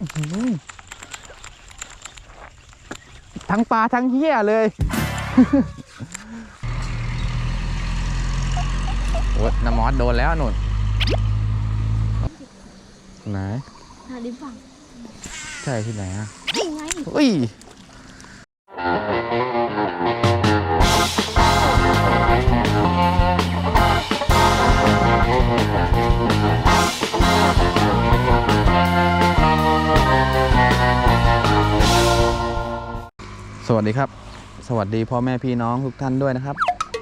อื้อหือทั้งปลาทั้งเหี้ยเลยโอ้ยน้ำมอสโดนแล้วหนุนไหน หาดิฟังใช่ที่ไหนอะ นี่ไง อุ้ย วัสดีครับ สวัสดีพ่อแม่พี่น้องทุกท่านด้วยนะครับ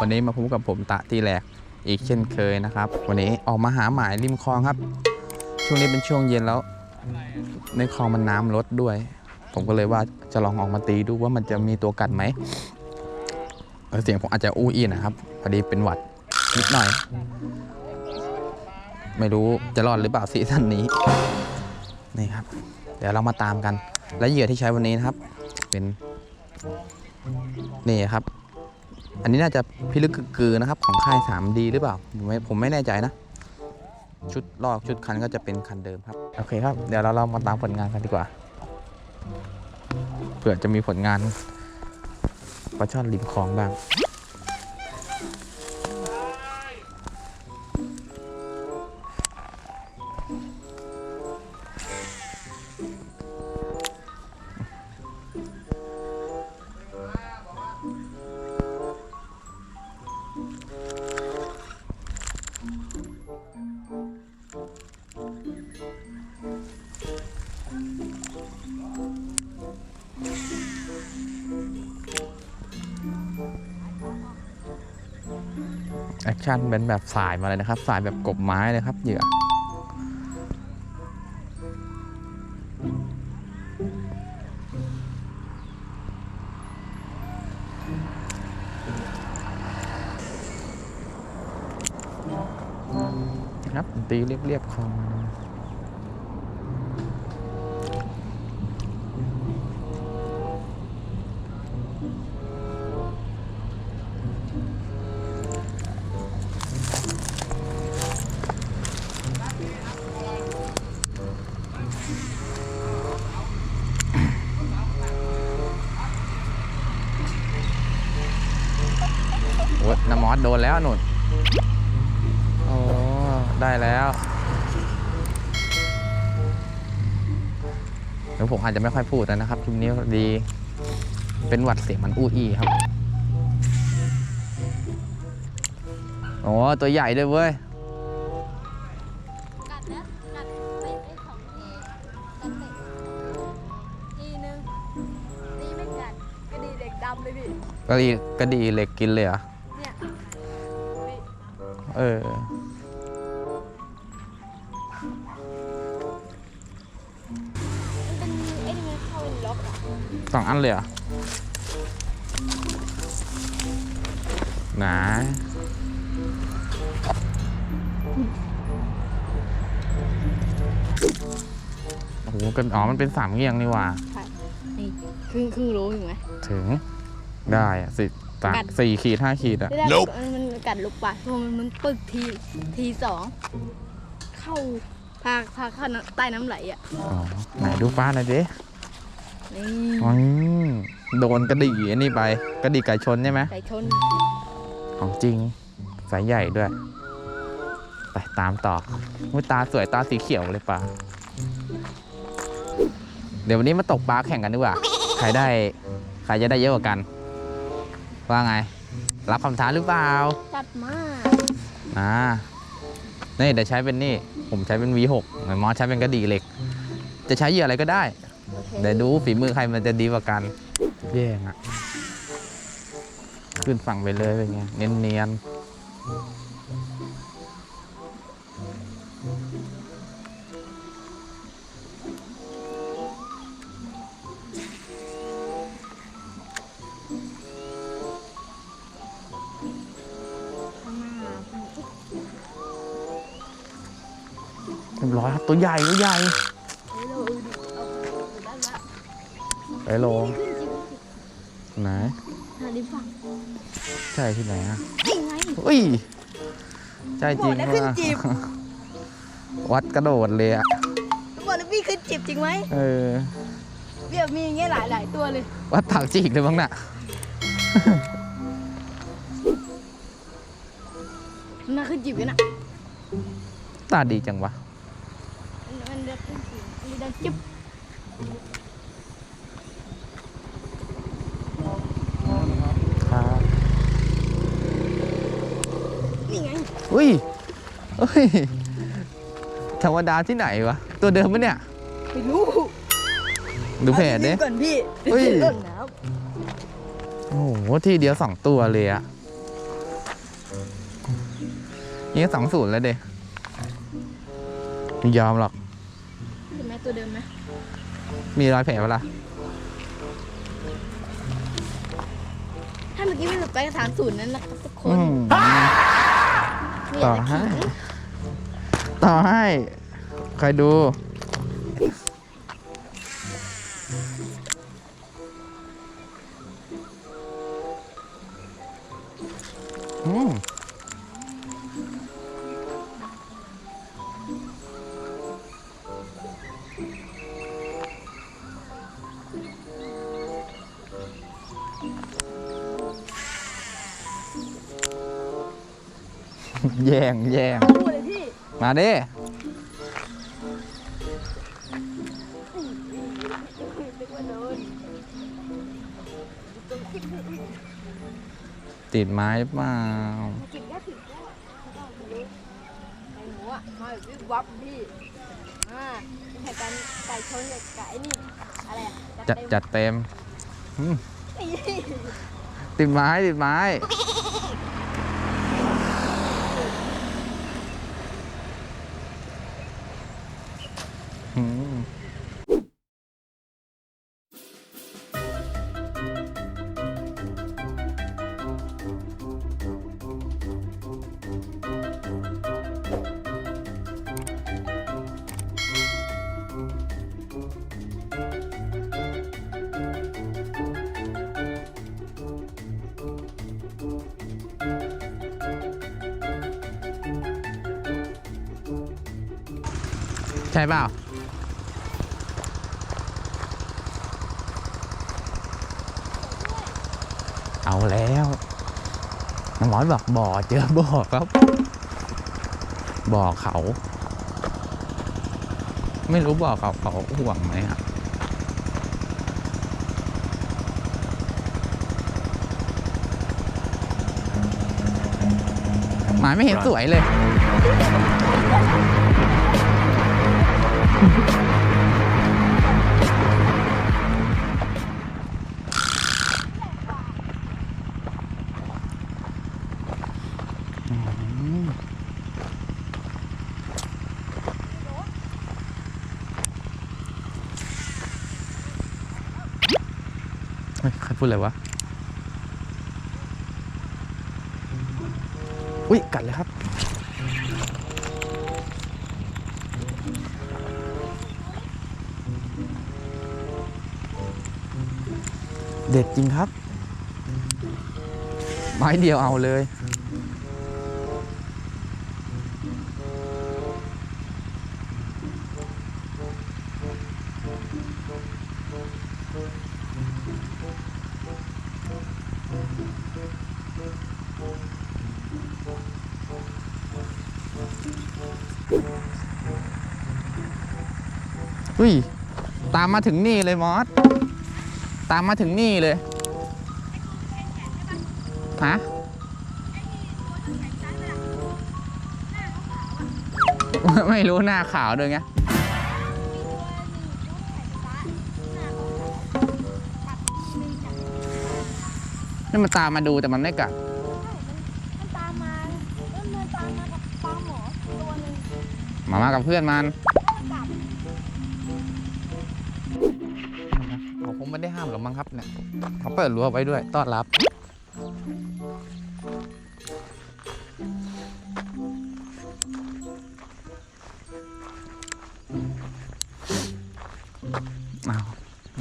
วันนี้มาพบกับผมตะตีแหลกอีกเช่นเคยนะครับ วันนี้ออกมาหาหมายริมคลองครับ ช่วงนี้เป็นช่วงเย็นแล้ว ในคลองมันน้ำลดด้วย ผมก็เลยว่าจะลองออกมาตีดูว่ามันจะมีตัวกัดไหมเออเสียงผมอาจจะอู้อี้นะครับพอดีเป็นหวัดนิดหน่อย ไม่รู้จะรอดหรือเปล่าซีซั่นนี้นี่ครับ เดี๋ยวเรามาตามกันและเหยื่อที่ใช้วันนี้นะครับ เป็น นี่ครับ อันนี้น่าจะพิลึกกึกกือนะครับ ของค่าย 3D หรือเปล่าผมไม่ผมไม่แน่ใจนะ ชุดลอกชุดคันก็จะเป็นคันเดิมครับ โอเคครับ เดี๋ยวเราเรามาตามผลงานกันดีกว่า เผื่อจะมีผลงานปลาช่อนริมคลองบ้าง คชั่นเป็นแบบสายมาเลยนะครับ สายแบบกบไม้เลยครับเหยื่อครับตีเรียบๆคลองมา ดนแล้วหนุนโอ้ได้แล้ว เดี๋ยวผมอาจจะไม่ค่อยพูดนะครับคลิปนี้ดี เป็นหวัดเสียงมันอู้อี้ครับโอ้ตัวใหญ่ด้วยเว้ยกัดนะกัดเตะได้สองทีกัดเตะทีนึงตีไม่กัดกระดีเด็กดำเลยพี่ก็ดีก็ดีเหล็กกินเลยเหรอเนี่ยพี่ เออ มันเป็นไอ้นี่มันเข้าเป็นล็อกอะสองอันเลยเหรอไหนโอ้โหกันอ๋อ มันเป็นสามเงียงนี่หว่านี่ครึ่งครึ่งรู้อยู่ไหมถึงได้อะสิ สามกัด สี่ขีดห้าขีดอะไม่ได้มันมันกัดลูกปลาเพราะมันมันปึกทีทีสองเข้าพาพาเข้าน้ำใต้น้ำไหลอะอ๋อ ไหนดูป้าหน่อยดินี่อืมโดนกระดี่อันนี่ไป กระดี่ไก่ชนใช่ไหม ไก่ชนของจริง สายใหญ่ด้วย ไปตามต่อมุยตาสวยตาสีเขียวเลยป่ะเดี๋ยววันนี้มาตกปลาแข่งกันดีกว่า ใครได้ ใครจะได้เยอะกว่ากัน ว่าไง รับคำท้าหรือเปล่าจัดมากอ่านี่เดี๋ยวใช้เป็นนี่ ผมใช้เป็น V6 เหมือนมอสใช้เป็นกระดี่เหล็ก จะใช้เหยื่ออะไรก็ได้โอเคเดี๋ยวดูฝีมือใครมันจะดีกว่ากันแย่งอะขึ้นฝั่งไปเลยเป็นไงเนียนๆ เรียบร้อยครับตัวใหญ่ตัวใหญ่เฮ้ยเราเออดิเอาเอาได้ละไปโลขึ้นจริงไหนหาดิฟังใช่ที่ไหนอะนี่ไงอุ้ยใช่จริงบอกแล้วขึ้นว่าจีบวัดกระโดดเลยอะบอกแล้วพี่ขึ้นจิบจริงไหมเออเบี้ยมีอย่างเงี้ยหลายหลายๆตัวเลยว่าเต่าจีกเลยบ้างน่ะมันน่าขึ้นจิบกันอะตาดีจังวะ มันมันเดินขึ้นจิบมันเดิน จิบครับนี่ไงอุ้ยเฮ้ยธรรมดาที่ไหนวะ ตัวเดิมปะเนี่ย ไปรู้ดูแผลดิเอาก่อนพี่เฮ้ยเล่นน้โอ้โหที่เดียวสองตัวเลยอะนี่สองศูนย์แล้วเด็ไม่ยอมหรอกำเห็นไหม ตัวเดิมไหมมีรอยแผลเปะล่ะถ้าเมื่อกี้ไม่หลุดไปสามศูนย์นั้นนะทุกคอืนมเนี่ยต่อนะให้ ขิงต่อให้ ใครดู แย่งแย่งเอาพูดเลยพี่มาดินึกว่าโดนติดไม้เปล่าจิบแค่ถึงแค่ไก่หมูอะมาแบบวิบวับพี่อ่าเป็นแข่งกันไก่ชนกับไก่นี่อะไรอะจัดเต็มจัดเต็มอืมนี่ติดไม้ติดไม้ ใช่เปล่าเอาแล้วน้ำร้อนบอกบ่อเจอบ่อครับ บ่อเขา ไม่รู้บ่อเขาเขาห่วงไหมครับหมายไม่เห็นสวยเลย ใครพูดอะไรวะ อุ้ยกัดเลยครับ เด็ดจริงครับ ไม้เดียวเอาเลย อุ้ย ตามมาถึงนี่เลยมอส ตามมาถึงนี่เลยฮะไม่รู้หน้าขาวด้วยไงนี่มันตามมาดูแต่มันไม่กัดมันตามมาแล้วมันตามมากับปลาหมอตัวหนึ่งมามากับเพื่อนมัน ไม่ได้ห้ามหรอกมั้งครับเนี่ยเขาเปิดรั้วไว้ด้วยต้อนรับอ้า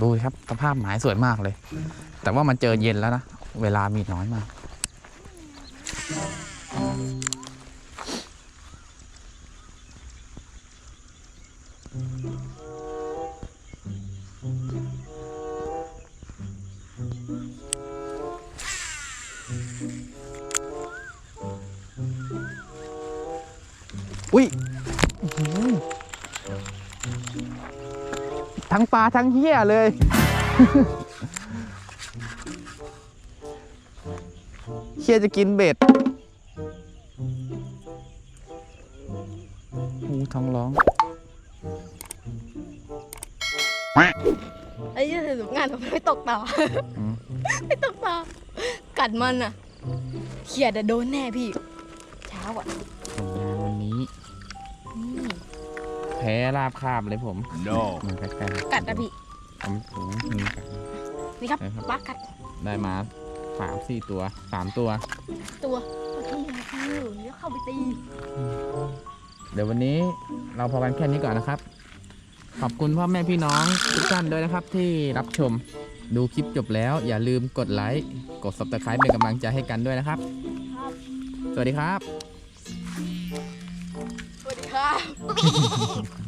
ดูครับสภาพหมายสวยมากเลย แต่ว่ามันเจอเย็นแล้วนะ เวลามีน้อยมาก อุ้ยอื้อหือทั้งปลาทั้งเหี้ยเลย เหี้ยจะกินเบ็ดอู้ท้องร้อง ไอ้ยี่ถืองานผมไม่ตกต่ออืมไม่ตกต่อกัดมันอะเขียดอะโดนแน่พี่ เช้าอะ พ้ราบคาบเลยผม No. เหมือนกันกันกัดอะพี่เอามันถุงมือกันนี่ครับใช่ครับ ปลากัดได้มาสามสี่ตัวสามตัว ตัวตัวที่มันคือเดี๋ยวเข้าไปตีเดี๋ยววันนี้เราพอกันแค่นี้ก่อนนะครับ ขอบคุณพ่อแม่พี่น้องทุกท่านด้วยนะครับ ที่รับชมดูคลิปจบแล้ว อย่าลืมกดไลค์กด subscribe เป็นกำลังใจให้กันด้วยนะครับ ครับ สวัสดีครับสวัสดีครับ ハハハハ!